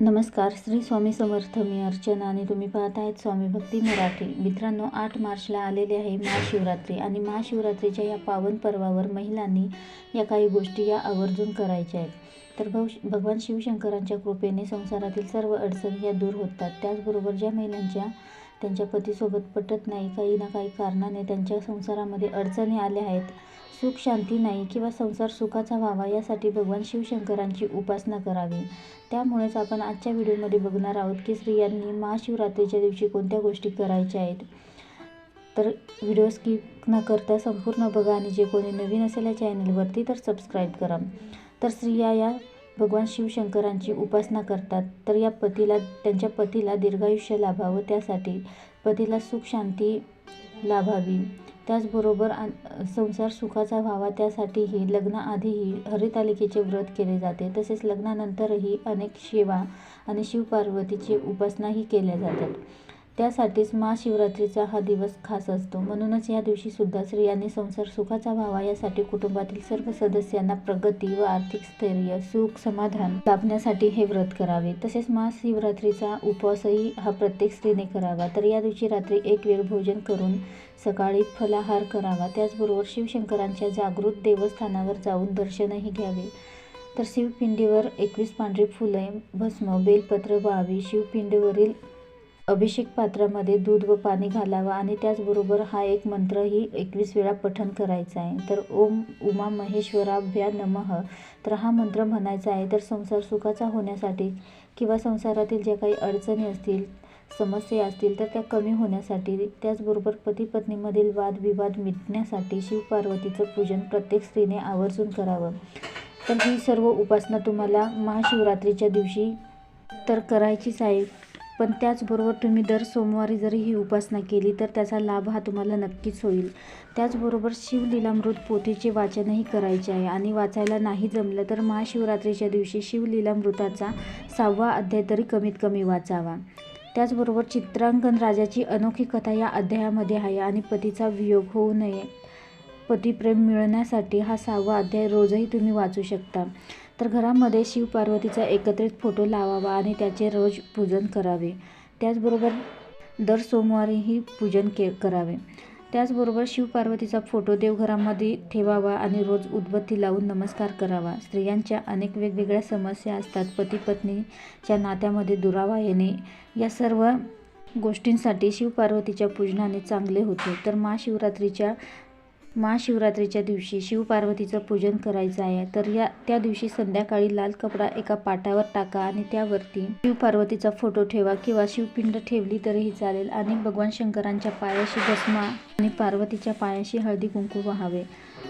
नमस्कार श्री स्वामी समर्थ मी अर्चना आणि तुम्ही पाहत आहेत स्वामी भक्ती मराठी. मित्रांनो आठ मार्चला आलेले आहे महाशिवरात्री आणि महाशिवरात्रीच्या या पावन पर्वावर महिलांनी या काही गोष्टी या आवर्जून करायच्या आहेत. तर भव भगवान शिवशंकरांच्या कृपेने संसारातील सर्व अडचणी या दूर होतात. त्याचबरोबर ज्या महिलांच्या त्यांच्या पतीसोबत पटत नाही काही ना काही कारणाने त्यांच्या संसारामध्ये अडचणी आल्या आहेत सुख शांती नाही किंवा संसार सुखाचा व्हावा यासाठी भगवान शिवशंकरांची उपासना करावी. त्यामुळेच आपण आजच्या व्हिडिओमध्ये बघणार आहोत की स्त्रियांनी महाशिवरात्रीच्या दिवशी कोणत्या गोष्टी करायच्या आहेत. तर व्हिडिओ स्किप न करता संपूर्ण बघा आणि जे कोणी नवीन असेल या चॅनलवरती तर सबस्क्राईब करा. तर स्त्रिया या भगवान शिवशंकरांची उपासना करतात. तर या पतीला त्यांच्या पतीला दीर्घायुष्य लाभावं त्यासाठी पतीला सुख शांती लाभावी. त्याचबरोबर संसार सुखाचा व्हावा त्यासाठीही लग्नाआधीही हरितालिकेचे व्रत केले जाते. तसेच लग्नानंतरही अनेक शिवा आणि शिवपार्वतीची उपासनाही केल्या जातात. त्यासाठीच महाशिवरात्रीचा हा दिवस खास असतो. म्हणूनच या दिवशी सुद्धा स्त्रियांनी संसार सुखाचा व्हावा यासाठी कुटुंबातील सर्व सदस्यांना प्रगती व आर्थिक स्थैर्य सुख समाधान लाभण्यासाठी हे व्रत करावे. तसेच महाशिवरात्रीचा उपवासही हा प्रत्येक स्त्रीने करावा. तर या दिवशी रात्री एक वेळ भोजन करून सकाळी फलाहार करावा. त्याचबरोबर शिवशंकरांच्या जागृत देवस्थानावर जाऊन दर्शनही घ्यावे. तर शिवपिंडीवर एकवीस पांढरी फुले भस्म बेलपत्र बावी शिवपिंडीवरील अभिषेक पात्रामध्ये दूध व पाणी घालावं आणि त्याचबरोबर हा एक मंत्रही एकवीस वेळा पठण करायचा आहे. तर ओम उमा महेश्वराभ्या नमः. तर हा मंत्र म्हणायचा आहे तर संसार सुखाचा होण्यासाठी किंवा संसारातील ज्या काही अडचणी असतील समस्या असतील तर त्या कमी होण्यासाठी त्याचबरोबर पती पत्नीमधील वादविवाद मिटण्यासाठी शिवपार्वतीचं पूजन प्रत्येक स्त्रीने आवर्जून करावं. तर ही सर्व उपासना तुम्हाला महाशिवरात्रीच्या दिवशी तर करायचीच आहे. पण त्याचबरोबर तुम्ही दर सोमवारी जरी ही उपासना केली तर त्याचा लाभ हा तुम्हाला नक्कीच होईल. त्याचबरोबर शिवलीलामृत पोथीचे वाचनही करायचे आहे. आणि वाचायला नाही जमलं तर महाशिवरात्रीच्या दिवशी शिवलीलामृताचा सहावा अध्याय तरी कमीत कमी वाचावा. त्याचबरोबर चित्रांकन राजाची अनोखी कथा या अध्यायामध्ये आहे आणि पतीचा वियोग होऊ नये. पतीप्रेम मिळण्यासाठी हा सहावा अध्याय रोजही तुम्ही वाचू शकता. तर घरामध्ये शिवपार्वतीचा एकत्रित फोटो लावावा आणि त्याचे रोज पूजन करावे. त्याचबरोबर दर सोमवारीही पूजन के करावे. त्याचबरोबर शिवपार्वतीचा फोटो देवघरामध्ये ठेवावा आणि रोज उदबत्ती लावून नमस्कार करावा. स्त्रियांच्या अनेक वेगवेगळ्या समस्या असतात. पती पत्नीच्या नात्यामध्ये दुरावा येणे या सर्व गोष्टींसाठी शिवपार्वतीच्या पूजनाने चांगले होते. तर महाशिवरात्रीच्या महाशिवरात्रीच्या दिवशी शिवपार्वतीचं पूजन करायचं आहे. तर या त्या दिवशी संध्याकाळी लाल कपडा एका पाटावर टाका आणि त्यावरती शिवपार्वतीचा फोटो ठेवा किंवा शिवपिंड ठेवली तरीही चालेल आणि भगवान शंकरांच्या पायाशी भस्मा आणि पार्वतीच्या पायाशी हळदी कुंकू व्हावे.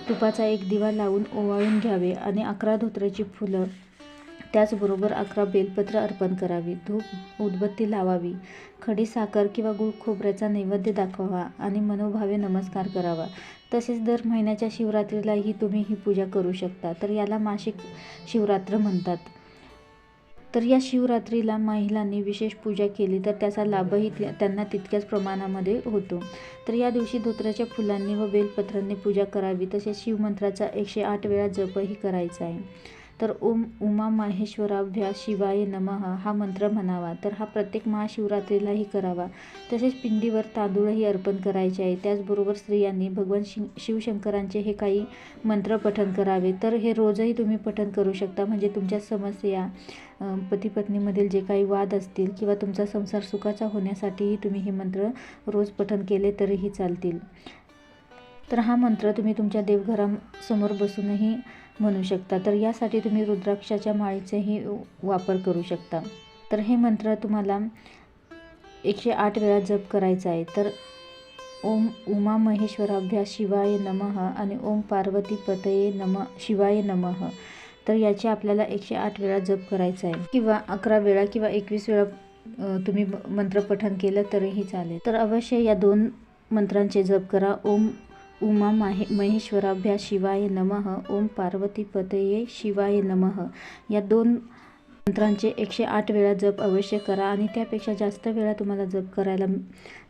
तुपाचा एक दिवा लावून ओवाळून घ्यावे आणि अकरा धोत्र्याची फुलं त्याचबरोबर अकरा बेलपत्र अर्पण करावी. धूप उदबत्ती लावावी. खडी साखर किंवा गुळ खोबऱ्याचा नैवेद्य दाखवावा आणि मनोभावे नमस्कार करावा. तसेच दर महिन्याच्या शिवरात्रीलाही तुम्ही ही पूजा करू शकता. तर याला मासिक शिवरात्र म्हणतात. तर या शिवरात्रीला महिलांनी विशेष पूजा केली तर त्याचा लाभही त्यांना तितक्याच प्रमाणामध्ये होतो. तर या दिवशी धोत्राच्या फुलांनी व बेलपत्रांनी पूजा करावी. तसेच शिवमंत्राचा एकशे आठ वेळा जपही करायचा आहे. तर ओम उमा माहेश्वराभ्या शिवाय नमः हा मंत्र म्हणावा. तर हा प्रत्येक महाशिवरात्रीलाही करावा. तसेच पिंडीवर तांदूळही अर्पण करायचे आहे. त्याचबरोबर स्त्रियांनी भगवान शि शिवशंकरांचे हे काही मंत्र पठण करावे. तर हे रोजही तुम्ही पठण करू शकता. म्हणजे तुमच्या समस्या पतीपत्नीमधील जे काही वाद असतील किंवा तुमचा संसार सुखाचा होण्यासाठीही तुम्ही हे मंत्र रोज पठण केले तरीही चालतील. तर हा मंत्र तुम्ही तुमच्या देवघरासमोर बसूनही म्हणू शकता. तर यासाठी तुम्ही रुद्राक्षाच्या माळीचाही वापर करू शकता. तर हे मंत्र तुम्हाला एकशे आठ वेळा जप करायचा आहे. तर ओम उमा महेश्वराभ्या शिवाय नमः आणि ओम पार्वती पतये नम शिवाय नमः. तर याचे आपल्याला एकशे आठ वेळा जप करायचा आहे. किंवा अकरा वेळा किंवा एकवीस वेळा तुम्ही मंत्र पठण केलं तरीही चालेल. तर अवश्य या दोन मंत्रांचे जप करा. ओम उमा माहे महेश्वराभ्या शिवाय नमः. ओम पार्वतीपतये शिवाय नमः. या दोन मंत्रांचे एकशे आठ वेळा जप अवश्य करा आणि त्यापेक्षा जास्त वेळा तुम्हाला जप करायला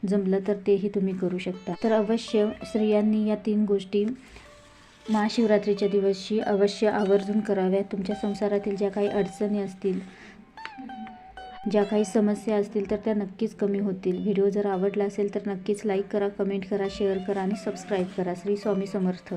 जमलं तर तेही तुम्ही करू शकता. तर अवश्य स्त्रियांनी या तीन गोष्टी महाशिवरात्रीच्या दिवशी अवश्य आवर्जून कराव्या तुमच्या संसारातील ज्या काही अडचणी असतील ज्या काही समस्या असतील तर त्या नक्कीच कमी होतील. व्हिडिओ जर आवडला असेल तर नक्कीच लाईक करा कमेंट करा शेअर करा आणि सबस्क्राईब करा. श्री स्वामी समर्थ.